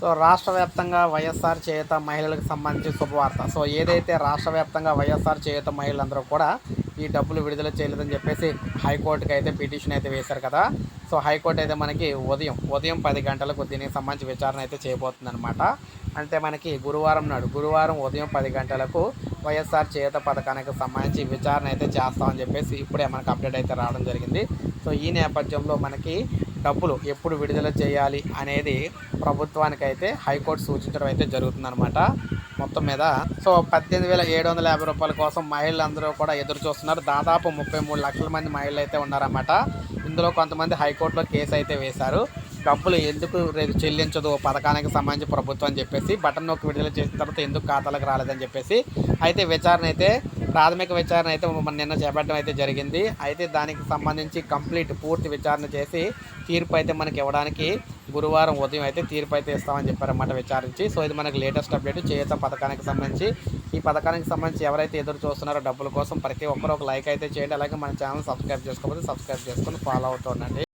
So రాష్ట్ర వ్యాప్తంగా వైఎస్ఆర్ చేత మహిళలకు సంబంధించి శుభవార్త. సో ఏదైతే రాష్ట్ర వ్యాప్తంగా వైఎస్ఆర్ చేత మహిళలందరూ కూడా ఈ డబ్బులు విడుదల చేయలేదని చెప్పేసి హైకోర్టుకి అయితే పిటిషన్ అయితే వేశారు కదా. సో హైకోర్టు అయితే మనకి ఉదయం ఉదయం పది గంటలకు దీనికి సంబంధించి విచారణ అయితే చేయబోతుంది అనమాట అంటే మనకి గురువారం నాడు గురువారం ఉదయం పది గంటలకు వైఎస్ఆర్ చేత పథకానికి సంబంధించి విచారణ అయితే చేస్తామని చెప్పేసి ఇప్పుడే మనకు అప్డేట్ అయితే రావడం జరిగింది. సో ఈ నేపథ్యంలో మనకి డబ్బులు ఎప్పుడు విడుదల చేయాలి అనేది ప్రభుత్వానికి అయితే హైకోర్టు సూచించడం అయితే జరుగుతుందనమాట మొత్తం మీద సో పద్దెనిమిది వేల ఏడు వందల యాభై రూపాయల కోసం మహిళలందరూ కూడా ఎదురు చూస్తున్నారు. దాదాపు ముప్పై మూడు లక్షల మంది మహిళలు అయితే ఉన్నారన్నమాట. ఇందులో కొంతమంది హైకోర్టులో కేసు అయితే వేశారు. డబ్బులు ఎందుకు చెల్లించదు పథకానికి సంబంధించి ప్రభుత్వం అని చెప్పేసి బటన్ నొక్కి విడుదల చేసిన తర్వాత ఎందుకు ఖాతాలకు రాలేదని చెప్పేసి అయితే విచారణ అయితే ప్రాథమిక విచారణ అయితే నిన్న చేపట్టడం అయితే జరిగింది. అయితే దానికి సంబంధించి కంప్లీట్ పూర్తి విచారణ చేసి తీర్పు అయితే మనకి ఇవ్వడానికి గురువారం ఉదయం అయితే తీర్పు అయితే ఇస్తామని చెప్పారన్నమాట విచారించి. సో ఇది మనకి లేటెస్ట్ అప్డేట్ చేత పథకానికి సంబంధించి. ఈ పథకానికి సంబంధించి ఎవరైతే ఎదురు చూస్తున్నారో డబ్బుల కోసం ప్రతి ఒక్కరు ఒక లైక్ అయితే చేయండి. అలాగే మన ఛానల్ సబ్స్క్రైబ్ చేసుకోకపోతే సబ్స్క్రైబ్ చేసుకొని ఫాలో అవుతూ ఉండండి.